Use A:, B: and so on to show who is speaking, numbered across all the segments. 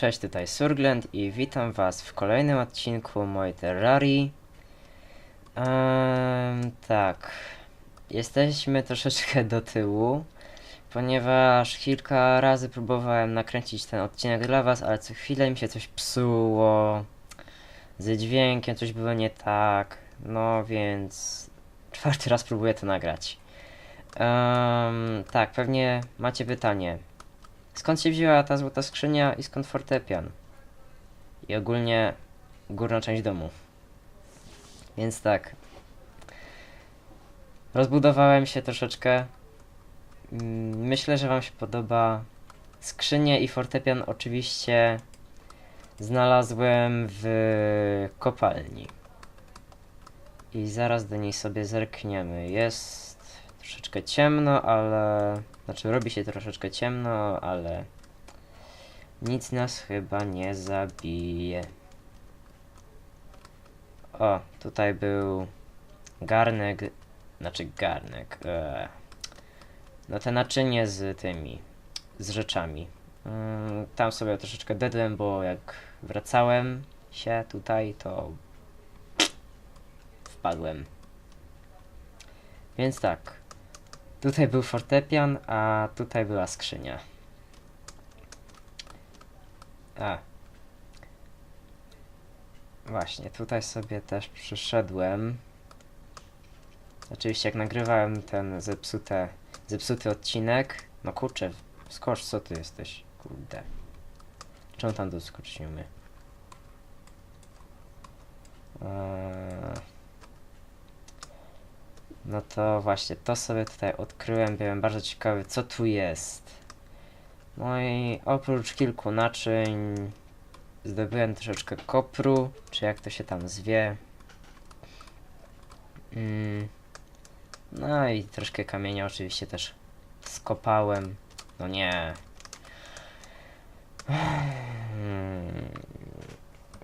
A: Cześć, tutaj Surglend i witam was w kolejnym odcinku mojej Terrarii. Ehm, tak, jesteśmy troszeczkę do tyłu, ponieważ kilka razy próbowałem nakręcić ten odcinek dla was, ale co chwilę mi się coś psuło, ze dźwiękiem coś było nie tak, no więc czwarty raz próbuję to nagrać. Ehm, tak, pewnie macie pytanie. Skąd się wzięła ta złota skrzynia i skąd fortepian? I ogólnie górna część domu. Więc tak. Rozbudowałem się troszeczkę. Mm, Myślę, że Wam się podoba. Skrzynię i fortepian oczywiście znalazłem w kopalni. I zaraz do niej sobie zerkniemy. Jest troszeczkę ciemno, ale. Znaczy, robi się troszeczkę ciemno, ale. Nic nas chyba nie zabije. O, tutaj był garnek. Znaczy, garnek. E, no, te naczynie z tymi. z rzeczami. Mm, tam sobie troszeczkę dedłem, bo jak wracałem się tutaj, to. wpadłem. Więc tak. Tutaj był fortepian, a tutaj była skrzynia. A. Właśnie, tutaj sobie też przyszedłem. Oczywiście jak nagrywałem ten zepsute, zepsuty odcinek. No kurczę, skocz, co ty jesteś? Kurde. Czemu tam doskoczyć nie? Eee... No to właśnie, to sobie tutaj odkryłem, byłem bardzo ciekawy, co tu jest. No i oprócz kilku naczyń zdobyłem troszeczkę kopru, czy jak to się tam zwie. Mm. No i troszkę kamienia oczywiście też skopałem. No nie.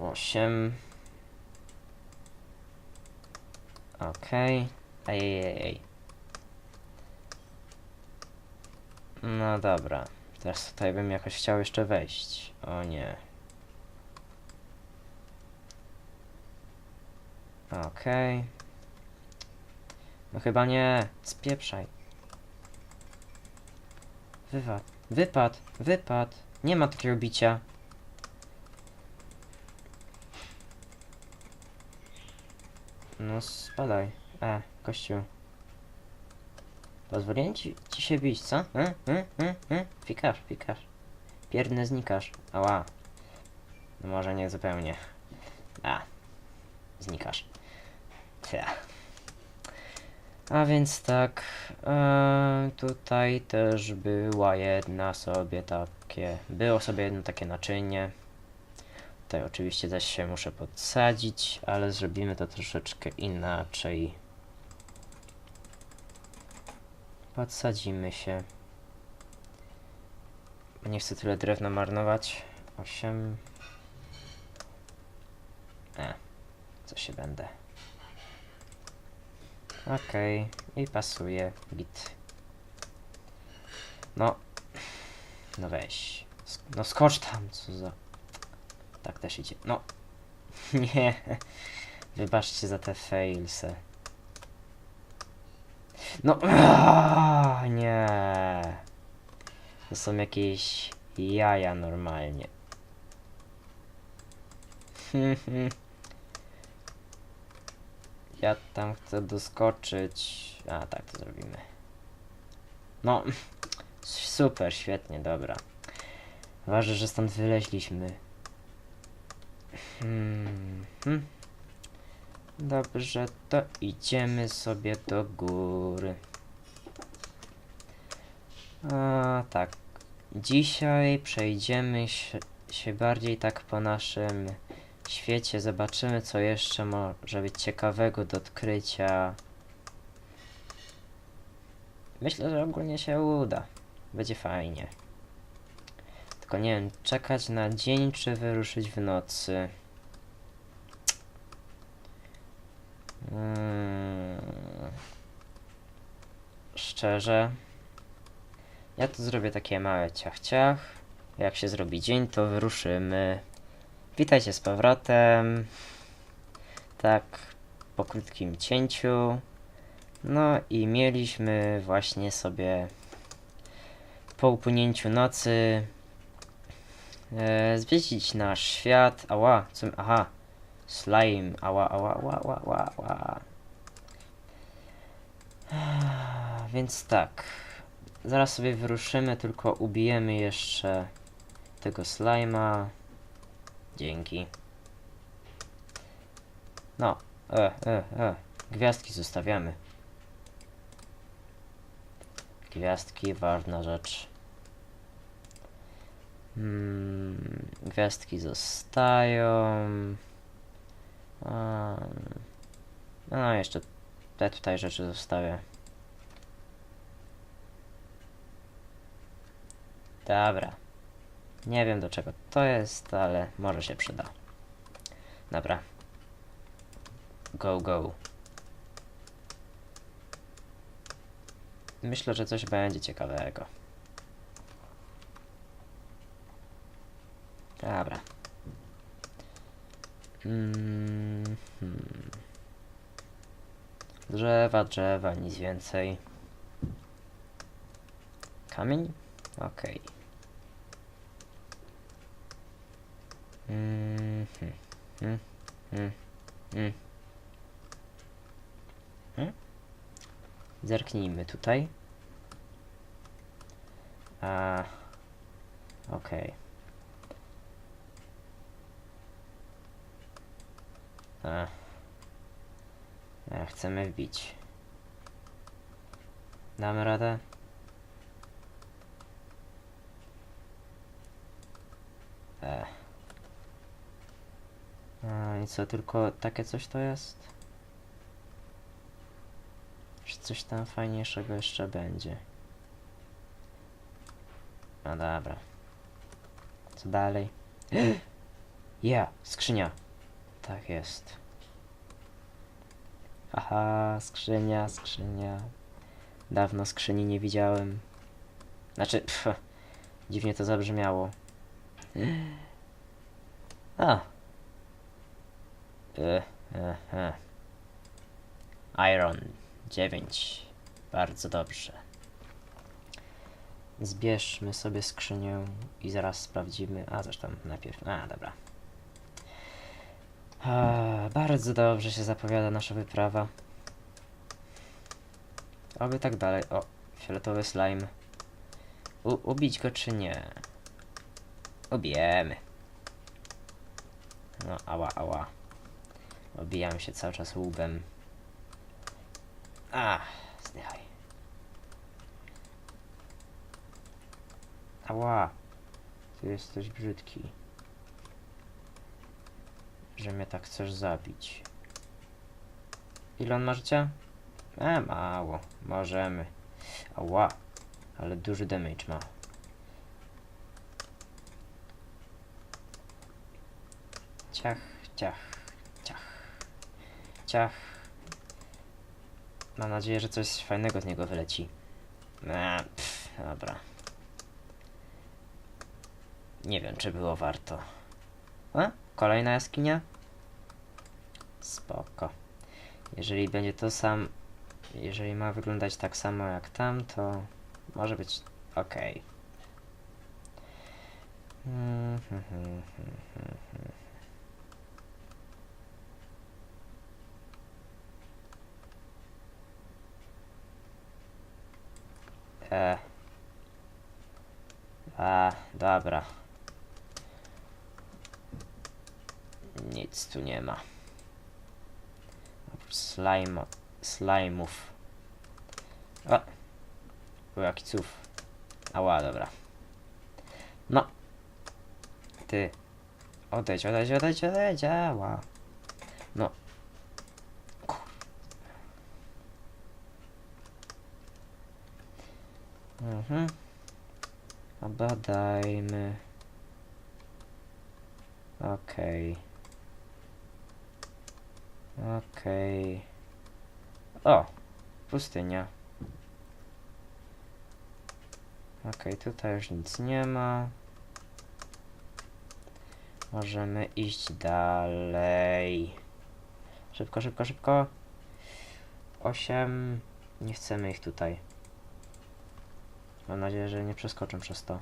A: Osiem. Okej. Ej, No dobra. Teraz tutaj bym jakoś chciał jeszcze wejść. O nie. Okej. No chyba nie. Spieprzaj. Wywad. Wypad. Wypad. Nie ma takiego bicia. No spadaj. E, kościół. Pozwoliłem ci, ci się bić, co? E, e, e, e? Pikasz, pikasz. Pierdny znikasz. Ała. No może nie zupełnie. A. Znikasz. Tia. A więc tak. E, tutaj też była jedna sobie takie. Było sobie jedno takie naczynie. Tutaj oczywiście zaś się muszę podsadzić, ale zrobimy to troszeczkę inaczej. Podsadzimy się. Nie chcę tyle drewna marnować. 8. E, co się będę. Okej, i pasuje. Git. No. No weź. No skocz tam, co za... Tak też idzie. No. Nie. Wybaczcie za te failsy. No. Aaaa, nie. To są jakieś jaja normalnie. Ja tam chcę doskoczyć. A tak to zrobimy. No. Super, świetnie, dobra. Ważne, że stąd wyleźliśmy. Hmm. hmm. Dobrze, to idziemy sobie do góry. A tak. Dzisiaj przejdziemy się, bardziej tak po naszym świecie. Zobaczymy, co jeszcze może być ciekawego do odkrycia. Myślę, że ogólnie się uda. Będzie fajnie. Tylko nie wiem, czekać na dzień, czy wyruszyć w nocy. Mm. Szczerze, ja tu zrobię takie małe ciach-ciach. Jak się zrobi dzień, to wyruszymy. Witajcie z powrotem. Tak, po krótkim cięciu. No i mieliśmy właśnie sobie po upłynięciu nocy e, zwiedzić nasz świat. Ała, co, aha, slime, ała, ała, ała, ała, ała, ała. Więc tak, zaraz sobie wyruszymy, tylko ubijemy jeszcze tego slima. Dzięki. No, e, e, e, gwiazdki zostawiamy. Gwiazdki, ważna rzecz. Mm, gwiazdki zostają. No, jeszcze te tutaj rzeczy zostawię. Dobra. Nie wiem do czego to jest, ale może się przyda. Dobra. Go, go. Myślę, że coś będzie ciekawego. Dobra. Mm, hmm. Drzewa, drzewa, nic więcej. Kamień? Okej. Mm, hmm, hmm, hmm? Zerknijmy tutaj. A, okej. A. A, chcemy wbić. Damy radę? E. A, i co, tylko takie coś to jest? Czy coś tam fajniejszego jeszcze będzie? No dobra. Co dalej? Ja, skrzynia. Tak jest. Aha, skrzynia, skrzynia. Dawno skrzyni nie widziałem. Znaczy, pff, dziwnie to zabrzmiało. A. E, e, e. Iron 9. Bardzo dobrze. Zbierzmy sobie skrzynię i zaraz sprawdzimy. A zresztą najpierw. A, dobra. A, bardzo dobrze się zapowiada nasza wyprawa. Oby tak dalej. O, fioletowy slime. U, ubić go czy nie? Ubijemy. No, ała, ała. Obijam się cały czas łubem. A, zdychaj. Ała. Ty jesteś brzydki. Że mnie tak chcesz zabić. Ile on ma życia? E, mało. Możemy. Ała. Ale duży damage ma. Ciach, ciach, ciach, ciach. Mam nadzieję, że coś fajnego z niego wyleci. Eee, pff, dobra. Nie wiem, czy było warto. A? Kolejna jaskinia? Spoko. Jeżeli będzie to sam... Jeżeli ma wyglądać tak samo jak tam, to może być ok. Mm, hmm, hmm, hmm, hmm, E. A, dobra. Nic tu nie ma. Slime, slime'ów. O! Był jaki ców. Ała, dobra. No. Ty. Odejdź, odejdź, odejdź, odejdź, ała. No. Kur- Mhm. Obadajmy. Okej. Okej. O! Pustynia. Okej, tutaj już nic nie ma. Możemy iść dalej. Szybko, szybko, szybko. Osiem. Nie chcemy ich tutaj. Mam nadzieję, że nie przeskoczę przez to.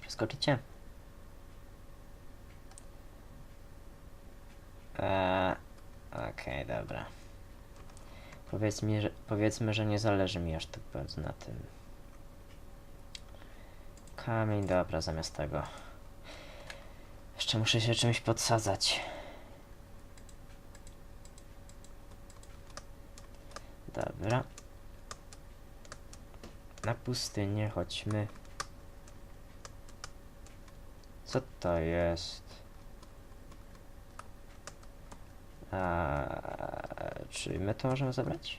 A: Przeskoczycie? Eee, Okej, dobra. Powiedz mi, że, powiedzmy, że nie zależy mi aż tak bardzo na tym. Kamień, dobra, zamiast tego. Jeszcze muszę się czymś podsadzać. Dobra. Na pustynię chodźmy. Co to jest? A, czy my to możemy zabrać?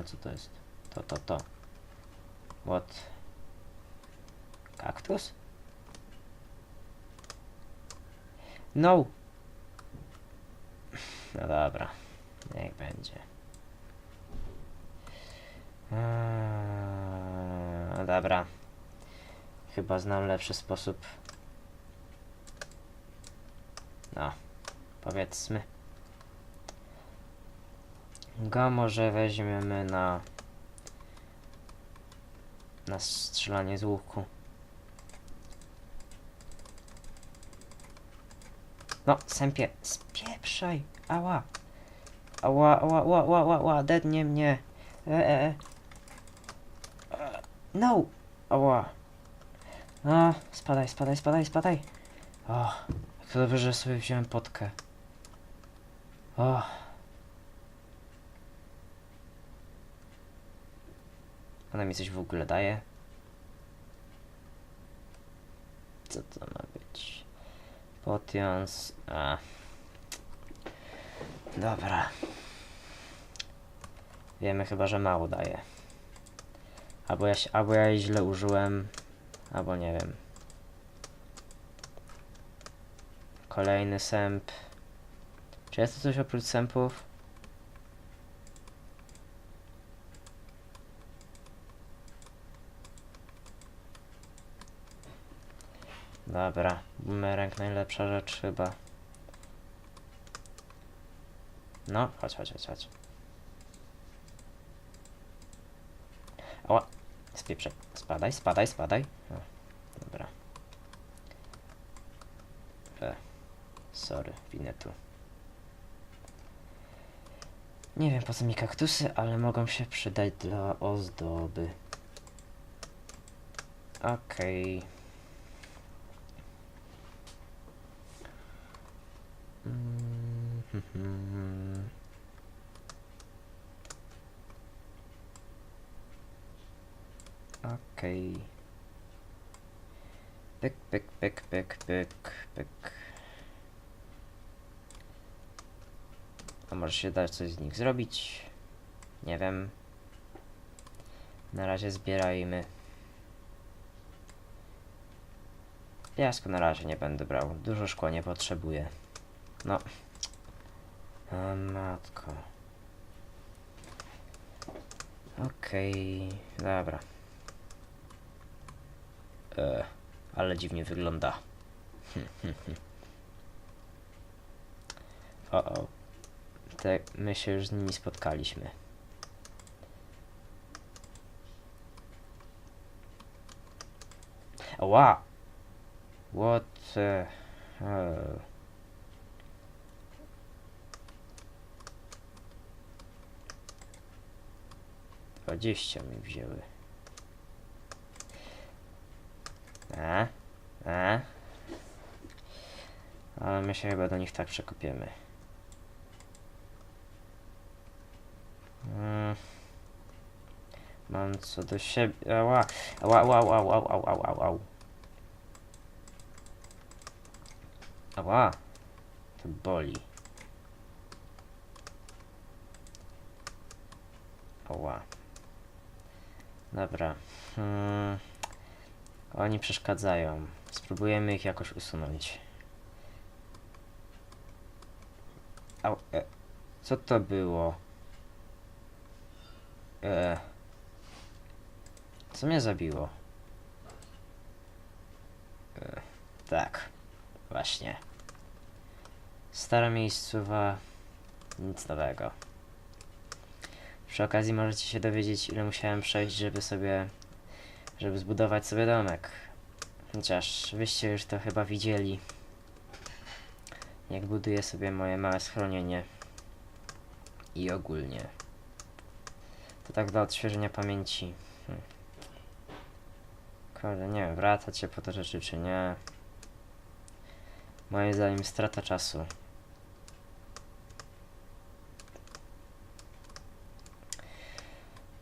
A: A co to jest? To, to, to. What? Kaktus? No! No dobra, niech będzie. Eee, no dobra. Chyba znam lepszy sposób. No, powiedzmy. Go może weźmiemy na na strzelanie z łuku. No, sępie, spieprzaj! Ała! Ała, ała, ała, ała, ała, dednie mnie! E, e, e. No! Ała! No, spadaj, spadaj, spadaj, spadaj! O, jak to dobrze, że sobie wziąłem potkę. O. Ona mi coś w ogóle daje? Co to ma być? Potions. A. Dobra. Wiemy chyba, że mało daje. Albo ja, się- albo ja jej źle użyłem, albo nie wiem. Kolejny sęp. Czy jest to coś oprócz sępów? Dobra, bumerang najlepsza rzecz chyba. No, chodź, chodź, chodź, chodź. Ała, spieprzaj. Spadaj, spadaj, spadaj. O, dobra. E, sorry, winę tu. Nie wiem po co mi kaktusy, ale mogą się przydać dla ozdoby. Okej. Mm, hmm, Okej. Pyk, pyk, pyk, pyk, pyk, pyk. A może się da coś z nich zrobić? Nie wiem. Na razie zbierajmy. Piasku na razie nie będę brał. Dużo szkła nie potrzebuję. No. A matko. Okej, dobra. E, ale dziwnie wygląda. o, o. Te, my się już z nimi spotkaliśmy. Ła! What? the- oh. Dwadzieścia mi wzięły. E, e. Ale my się chyba do nich tak przekopiemy. Mm. Mam co do siebie. Ała, ała, ała, ała, ała, ała, ała, ała. Ała. To boli. Ała. Dobra. Hmm. Oni przeszkadzają. Spróbujemy ich jakoś usunąć. Au, e, co to było? E, co mnie zabiło? E, tak, właśnie. Stara miejscowa, nic nowego. Przy okazji możecie się dowiedzieć, ile musiałem przejść, żeby sobie, żeby zbudować sobie domek. Chociaż wyście już to chyba widzieli, jak buduję sobie moje małe schronienie. I ogólnie. To tak dla odświeżenia pamięci. Hm. Kurde, nie wiem, wracać się po te rzeczy czy nie. Moim zdaniem strata czasu.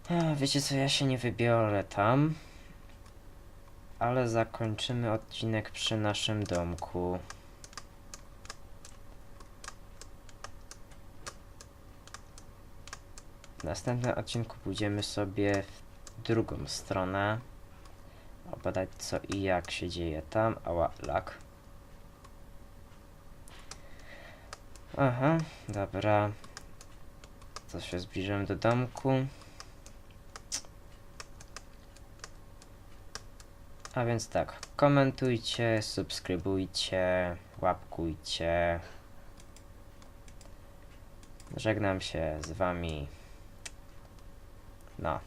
A: A, wiecie co, ja się nie wybiorę tam. Ale zakończymy odcinek przy naszym domku. W następnym odcinku pójdziemy sobie w drugą stronę. Obadać co i jak się dzieje tam. Ała, lak. Aha, dobra. To się zbliżymy do domku. A więc tak, komentujcie, subskrybujcie, łapkujcie. Żegnam się z wami. No,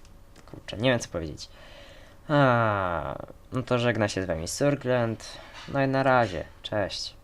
A: kurczę, nie wiem co powiedzieć. A, no to żegna się z wami Surglend. No i na razie, cześć.